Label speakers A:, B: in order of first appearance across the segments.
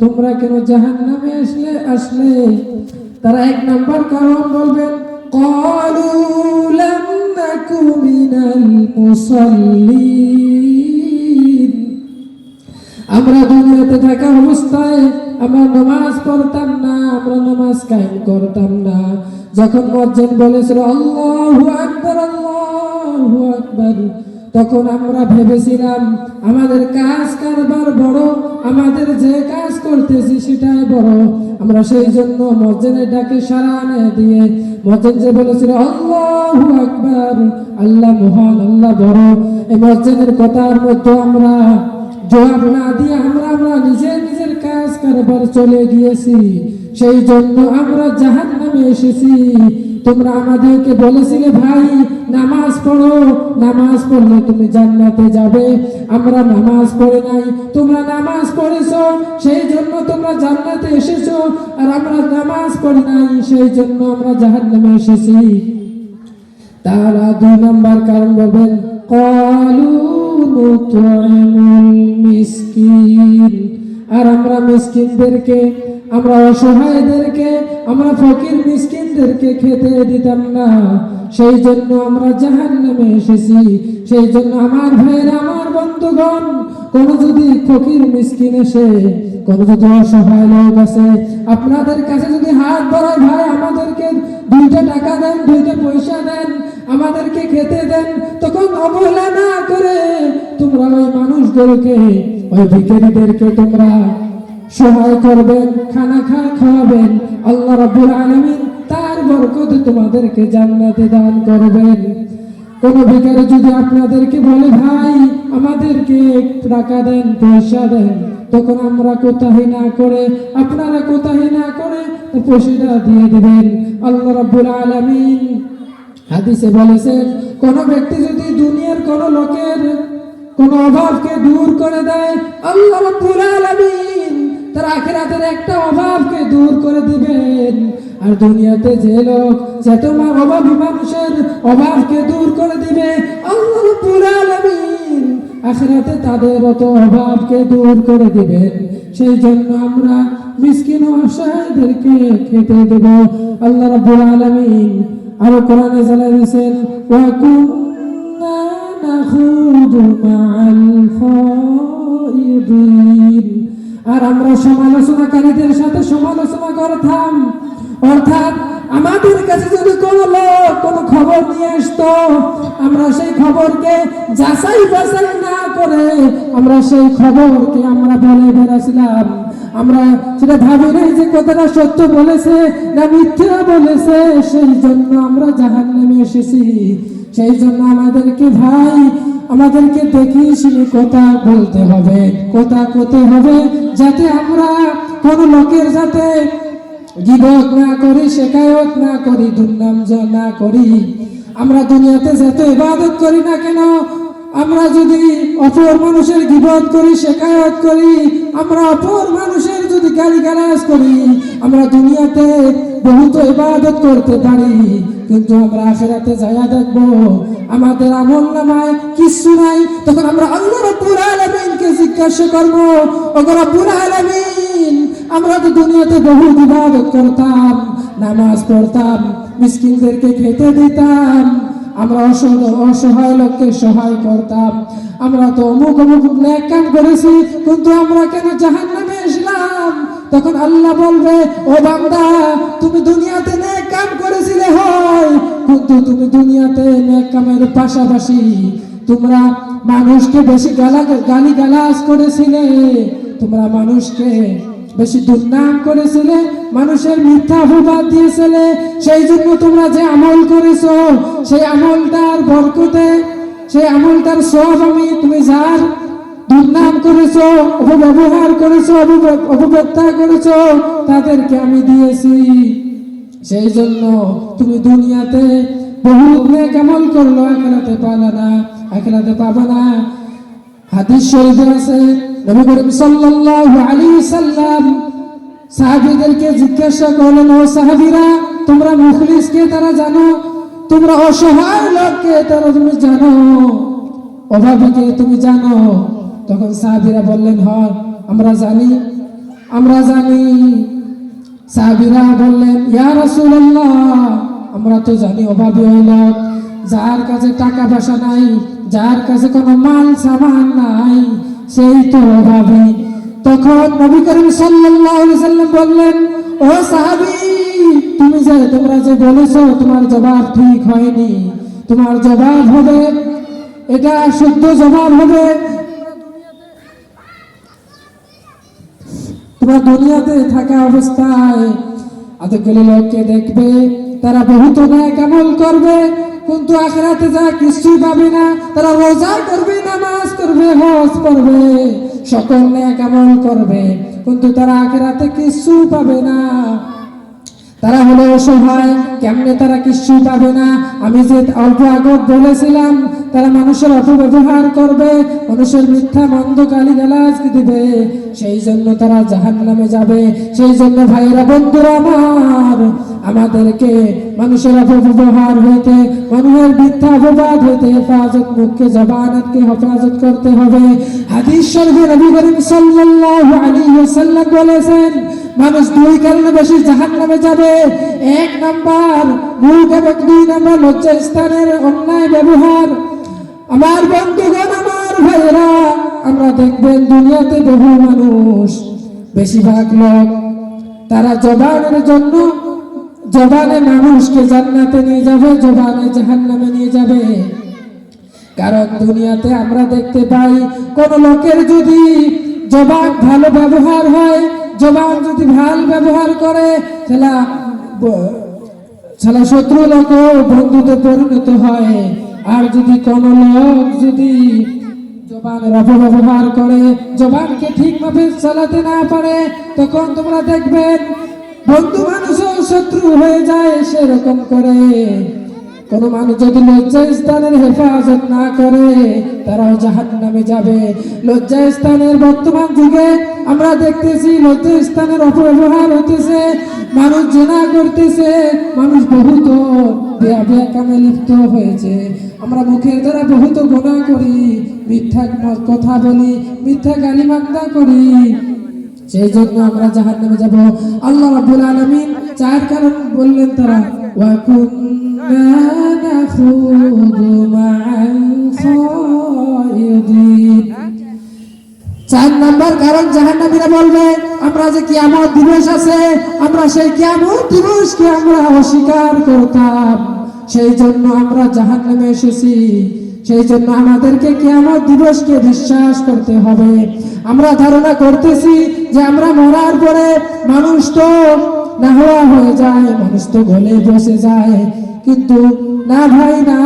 A: তোমরা কেন জাহান নামে আসলে আসলে? তারা এক নাম্বার কারণ বলবেন আমরা দুনিয়াতে থাকা অবস্থায় আমরা নামাজ পড়তাম না, আমরা নামাজ কায়েম করতাম না। যখন মজ্জেন বলেছিল, আল্লাহু আকবার আল্লাহু আকবার। তখন আমরা ভেবেছিলাম, আমাদের কাজ কারবার বড়, আমাদের যে কাজ করতেছি সেটাই বড়। আমরা সেই জন্য মসজিদের ডাকে সারা আনে দিয়ে, মসজিদ যে বলেছিল, আল্লাহু আকবার, আল্লাহ মহান, আল্লাহ বড়। এই মসজিদের কথার মধ্যে আমরা জবাব না দিয়ে আমরা আমরা নিজের নিজের কাজ কারবার চলে গিয়েছি। সেই জন্য আমরা জাহান নামে এসেছি। তোমরা আমাদেরকে বলেছিলে, ভাই, নামাজ পড়ো, নামাজ পড়লে তুমি জান্নাতে যাবে। আমরা নামাজ পড়ে নাই। তোমরা নামাজ পড়েছো, সেই জন্য তোমরা জান্নাতে এসেছ। আর আমরা নামাজ পড়ি নাই, সেই জন্য আমরা জাহান নামে এসেছি। তারা দুই নম্বর কারণ বলবেন, কলু মিসকিন। আর আমরা মিসকিনদেরকে আমরা অসহায়দেরকে, আমরা ফকির মিসকিনদেরকে খেতে দিতাম না। সেই জন্য আমরা জাহান নামে এসেছি। সেই জন্য আমার ভাইয়ের, আমার বন্ধুগণ, কোন যদি ফকির মিসকিন এসে কোন যদি অসহায় লোক আছে আপনাদের কাছে যদি হাত বাড়ায় ভাই আমাদেরকে দুইটা টাকা দেন, দুইটা পয়সা দেন, আমাদেরকে খেতে দেন, তখন অবহেলা না করে তোমরা ওই মানুষদেরকে ওই ভিখারিদেরকে তোমরা সহায় করবেন, খানা খা, খাওয়াবেন। আল্লাহ রাব্বুল আলামিন তার বরকত তোমাদেরকে জান্নাতে দান করবেন। কোন ভিখারি যদি আপনাদেরকে বলে, ভাই, আমাদেরকে টাকা দেন, পয়সা দেন। তখন আমরা কোথায় না করে, আপনারা কোথায় না করে পয়সাটা দিয়ে দিবেন। আল্লাহ রাব্বুল আলামিন হাদিসে বলেছেন কোন ব্যক্তি যদি দুনিয়ার কোন লোকের কোন অভাবকে দূর করে দেয়, আল্লাহ রাব্বুল আলামিন তার আখিরাতের একটা অভাবকে দূর করে দিবেন। আর দুনিয়াতে যে লোক, যে তোমার অভাবী মানুষের অভাবকে দূর করে দিবে, আল্লাহ আলামিন আখিরাতে তাদের অত অভাবকে দূর করে দিবেন। সেই জন্য আমরা মিসকিন ও অসহায়দেরকে খেতে দেব। আল্লাহ রাব্বুল আলামিন আরও কোরআনে জানা দিয়েছেন ওয়া কুন্না নাখুদু মাআল খাইদিন আর আমরা সমালোচনাকারীদের সাথে সমালোচনা করতাম। অর্থাৎ আমাদের কাছে যদি কোনো লোক কোনো খবর নিয়ে আসতো, আমরা সেই খবরকে যাচাই বাছাই না করে আমরা সেই খবরকে আমরা বলে বেড়াছিলাম। আমরা সেটা ভাবি নাই যে কথাটা সত্য বলেছে না মিথ্যা বলেছে, সেই জন্য আমরা জাহান নামে এসেছি। সেই জন্য আমাদেরকে ভাই, আমাদেরকে দেখি শুনে কথা বলতে হবে, কথা করতে হবে। যাতে আমরা কোন লোকের যাতে গিবত না করি, শেখায়ত না করি, দুর্নাম না করি। আমরা দুনিয়াতে যাতে ইবাদত করি না কেন? আমরা যদি অপর মানুষের গিবত করি, শেখায়ত করি, আমরা অপর মানুষের যদি গালি গালাজ করি, আমরা দুনিয়াতে বহুত ইবাদত করতে পারি। কিন্তু আমরা আখেরাতে যাইয়া দেখব আমাদের আমল নামায় কিছু নাই। তখন আমরা আল্লাহ রাব্বুল আলামিনকে জিজ্ঞাসা করব, ওগো রাব্বুল আলামিন, আমরা তো দুনিয়াতে বহু ইবাদত করতাম, নামাজ পড়তাম, মিসকিনদেরকে খেতে দিতাম, আমরা অসহায় লোককে সহায় করতাম, আমরা তো অমুক অমুক ন্যাক কাম করেছি, কিন্তু আমরা কেন জাহান্নামে আসলাম? তখন আল্লাহ বলবে, ও বান্দা, তুমি দুনিয়াতে নেক কাম করেছিলে, হয় কিন্তু তুমি দুনিয়াতে নেক কামের পাশাপাশি তোমরা মানুষকে বেশি গালা গালি গালাজ করেছিলে, তোমরা মানুষকে বেশি দুর্নাম করেছিলে, মানুষের মিথ্যা অপবাদ দিয়েছিলে, সেই জন্য তোমরা যে আমল করেছ, সেই আমলটার বরকতে, সেই আমলটার সব আমি তুমি যার দুর্নাম করেছ, অপব্যবহার করেছ অপব্য- অপব্যবস্থা করেছ, তাদেরকে আমি দিয়েছি। সেই জন্য তুমি দুনিয়াতে বহুত নেক আমল করল, আখেরাতে পালা না, আখেরাতে পাবা না। হাদিস শরীফে আছে, নবী করিম সাল্লাল্লাহু আলাইহি সাল্লাম সাহাবীদেরকে জিজ্ঞাসা করলেন, ও সাহাবীরা, তোমরা মুখলিসকে তারা জানো? তোমরা অসহায় লোককে তারা তুমি জানো? অভাবীকে তুমি জানো? তখন সাহাবীরা বললেন, হয়, আমরা জানি আমরা জানি। সাহাবিরা বললেন, ইয়া রাসূলুল্লাহ, আমরা তো জানি অভাবী হইল যার কাছে টাকা পয়সা নাই, যার কাছে কোনো মাল সামান নাই, সেই তো অভাবী। তখন নবী করিম সাল্লাম বললেন, ও সাহাবী, তুমি যে, তোমরা যে বলেছ, তোমার জবাব ঠিক হয়নি। তোমার জবাব হবে, এটা শুদ্ধ জবাব হবে। তোমরা দুনিয়াতে থাকা অবস্থায় এতগুলো লোককে দেখবে, তারা বহুত ন্যায় কেমন করবে, কিন্তু আখরাতে যা কিছুই পাবে না, তারা রোজা করবে, নামাজ করবে, হজ করবে, সকল ন্যায় কেমন করবে, কিন্তু তারা আখরাতে কিছু পাবে না। তারা হলো অসহায় কেমনে তারা কিছু পাবে না? আমি যে অল্প আগত বলেছিলাম, তারা মানুষের অপব্যবহার করবে, মানুষের মিথ্যা মন্দ গালি গালাজ দিবে? সেই জন্য তারা জাহান নামে যাবে। সেই জন্য ভাইয়েরা, বন্ধুরা আমার, আমাদেরকে মানুষের অপব্যবহার হইতে, মানুষের মিথ্যা অপবাদ হইতে হেফাজত, মুখকে জবানতকে হেফাজত করতে হবে। হাদিস শরীফে নবী করিম সাল্লাল্লাহু আলাইহি ওয়াসাল্লাম বলেছেন মানুষ দুই কারণে বেশি জাহান নামে যাবে। এক নাম্বার, মুখ এবং দুই নাম্বার লজ্জা স্থানের অন্যায় ব্যবহার। আমার বন্ধুগণ, আমার ভাইয়েরা, আমরা দেখবেন দুনিয়াতে বহু মানুষ, বেশিরভাগ লোক, তারা জবানের জন্য, জবানে মানুষকে জান্নাতে নিয়ে যাবে, জবানে জাহান্নামে নিয়ে যাবে। কারণ দুনিয়াতে আমরা দেখতে পাই, কোন লোকের যদি জবান ভালো ব্যবহার হয় জবান যদি ভালো ব্যবহার করে সেটা ব- শত্রু লোক বন্ধুতে পরিণত হয়। আর যদি কোন লোক যদি জবানের অপব্যবহার করে, জবানকে ঠিকভাবে চালাতে না পারে, তখন তোমরা দেখবেন বন্ধু মানুষও শত্রু হয়ে যায় সেরকম করে। কোন মানুষ যদি লজ্জা স্থানের হেফাজত না করে, তারাও জাহান নামে যাবে। লজ্জা স্থানের বর্তমান যুগে আমরা দেখতেছি লজ্জা স্থানের অপব্যবহার হতেছে, মানুষ জেনা করতেছে, মানুষ বহুত লিপ্ত হয়েছে। আমরা মুখের দ্বারা বহুত গোনা করি, মিথ্যা কথা বলি, মিথ্যা গালি গালিমান্দা করি। সেই জন্য আমরা জাহান নামে যাব। আল্লাহ রাব্বুল আলামিন চার কারণ বললেন তারা কুন্না নাখুদু মা'আল খায়িদিন। চার নাম্বার কারণ জাহান্নামীরা বলবে, আমরা যে কিয়ামত দিবস আছে, আমরা সেই কিয়ামত দিবসকে আমরা অস্বীকার করতাম। সেই জন্য আমরা জাহান্নামে এসেছি। সেই জন্য আমাদেরকে কিয়ামত দিবসকে বিশ্বাস করতে হবে। আমরা ধারণা করতেছি যে আমরা মরার পরে মানুষ তো না হওয়া হয়ে যায়, মানুষ তো গলে বসে যায়। কিন্তু না ভাই, না।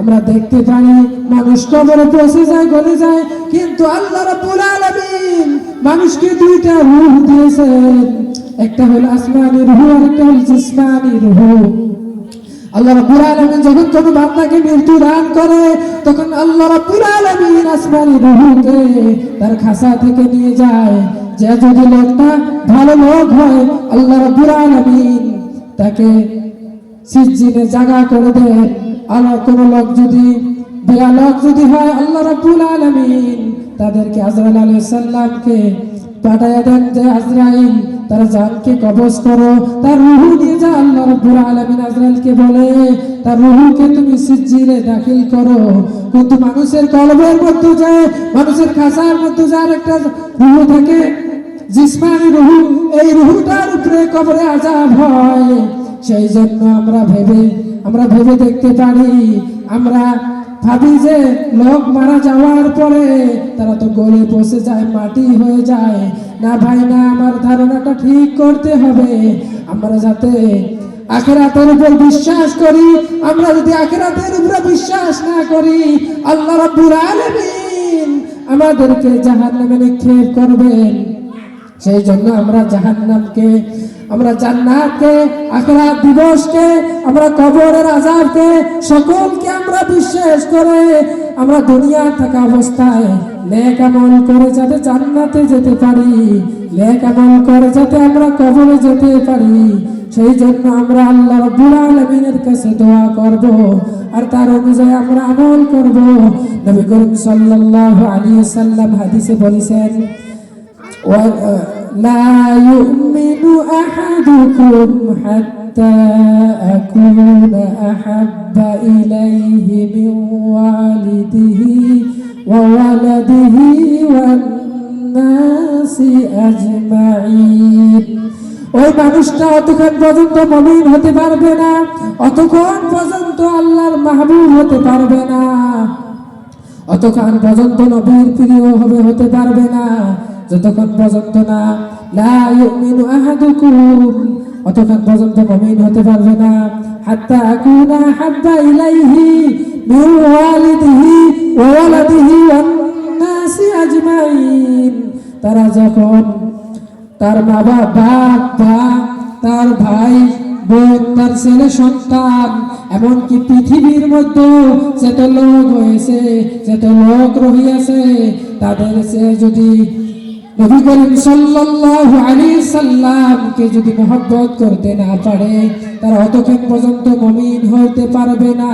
A: আমরা দেখতে পাই মানুষ কবরে পৌঁছে যায়, গলে যায়, কিন্তু আল্লাহ মানুষকে দুইটা রূহ দিয়েছেন। একটা হলো আসমানি রূহ, আর একটা হলো জিসমানি রূহ। আল্লাহ রাব্বুল আলামিন যখন কোনো বান্দাকে মৃত্যু দান করে, তখন আল্লাহ রাব্বুল আলামিন আসমানি রূহকে তার খাসা থেকে নিয়ে যায়। যে যদি লোকটা ভালো লোক হয়, আল্লাহ রাব্বুল আলামিন তাকে সিজিনে জায়গা করে দেন। আর কোন লোক যদি বেয়া লোক যদি হয়, আল্লাহ রাব্বুল আলামিন তাদেরকে আজরাইল আলাইহিস সালামকে পাঠায় দেন যে, আজরাইল, তার জানকে কবজ করো। তার রুহু নিয়ে যা আল্লাহ রাব্বুল আলামিন আজরাইলকে বলে, তার রুহুকে তুমি সিজিনে দাখিল করো। কিন্তু মানুষের কলবের মধ্যে যায় মানুষের খাসার মধ্যে যার একটা রুহু থাকে, জিসমানি রুহু, এই রুহুটার উপরে কবরে আজাব হয়। সেই জন্য আমরা ভেবে আমরা ভেবে দেখতে পারি, আমরা ভাবি যে লোক মারা যাওয়ার পরে তারা তো গলে বসে যায়, মাটি হয়ে যায়। না ভাই, না, আমার ধারণাটা ঠিক করতে হবে। আমরা যাতে আখেরাতের উপর বিশ্বাস করি, আমরা যদি আখেরাতের উপরে বিশ্বাস না করি, আল্লাহ রাব্বুল আলামিন আমাদেরকে জাহান্নামে নিক্ষেপ করবেন। সেই জন্য আমরা জাহান্নামকে, আমরা জান্নাতকে, আখরাত দিবসকে, আমরা কবরের আজাবকে সকলকে আমরা বিশ্বাস করে আমরা দুনিয়া থাকা অবস্থায় আমল করে যাতে জান্নাতে যেতে পারি আমল করে যাতে আমরা কবরে যেতে পারি। সেই জন্য আমরা আল্লাহ রাব্বুল কাছে দোয়া করব আর তার অনুযায়ী আমরা আমল করব। নবী করিম সাল্লাল্লাহু আলাইহি সাল্লাম হাদিসে বলেছেন لا يؤمن أحدكم حتى أكون أحب إليه من والده وولده والناس أجمعين ওই মানুষটা অতক্ষণ পর্যন্ত মমিন হতে পারবে না অতক্ষণ পর্যন্ত আল্লাহর মাহবুব হতে পারবে না অতক্ষণ পর্যন্ত নবীর প্রিয় হবে হতে পারবে না যতক্ষণ পর্যন্ত না অতক্ষণ পর্যন্ত মুমিন হতে পারবে না। হাত্তা আকুনা হাব্বা ইলাইহি মিন ওয়ালিদিহি ওয়া ওয়ালাদিহি ওয়ান আজমাইন। তারা যখন তার বাবা বা তার ভাই, বোন, তার ছেলে, সন্তান, এমনকি পৃথিবীর মধ্যে যত লোক হয়েছে, যত লোক রহিয়াছে, তাদের সে যদি নবী করিম সাল্লাল্লাহু আলাইহি সাল্লামকে যদি মহব্বত করতে না পারে, তারা অতক্ষণ পর্যন্ত মুমিন হতে পারবে না।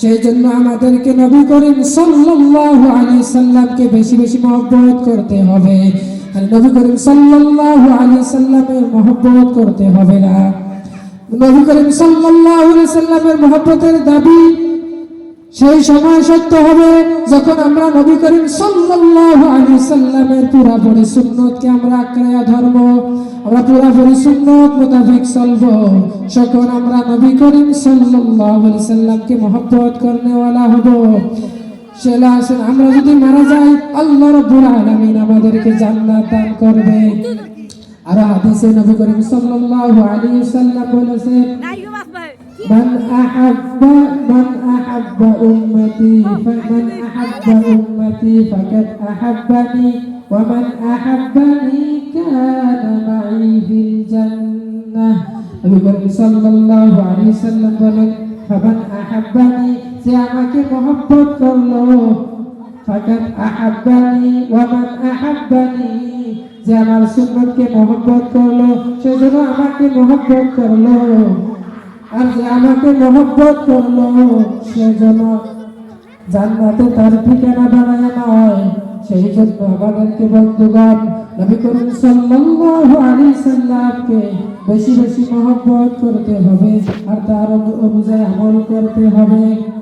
A: সেই জন্য আমাদেরকে নবী করিম সাল্লাল্লাহু আলাইহি সাল্লামকে বেশি বেশি মহব্বত করতে হবে। আর নবী করিম সাল্লাল্লাহু আলাইহি সাল্লামের মহব্বত করতে হবে না। নবী করিম সাল্লাল্লাহু আলাইহি সাল্লামের মহব্বতের দাবি সেই সময় সত্য হবে যখন আমরা নবী করিম সাল্লাল্লাহু আলাইহি সাল্লামের পুরাপুরি সুন্নতকে আমরা আঁকড়ে ধরব? আমরা পুরাপুরি সুন্নত মোতাবেক চলব। তখন আমরা নবী করিম সাল্লাল্লাহু আলাইহি সাল্লামকে মহব্বত করনেওয়ালা হব। সেলা আমরা যদি মারা যাই, আল্লাহ রাব্বুল আলামিন আমাদেরকে জান্নাত দান করবে। আর হাদিসে নবী করিম সাল্লাল্লাহু আলাইহি সাল্লাম বলেছেন man ahabba man ahabba ummati faman ahabba ummati faqad ahabbani wa man ahabbani kana ma'i fil jannah. Nabi Muhammad sallallahu alaihi wasallam berkata faman ahabbani siapake mohabbat Allah faqad ahabbani wa man ahabbani যে আমার সুন্নতকে মহব্বত করলো সেজন্য আমাকে মহব্বত করলো আর যে আমাকে করল সেজন্য জান্নাতে তার ঠিকানা বানায় নয় সেই জন্য আমাদেরকে বন্ধুগণ নবী করিম সাল্লাল্লাহু বেশি বেশি মহব্বত করতে হবে, আর তার অনু- অনুযায়ী আমল করতে হবে।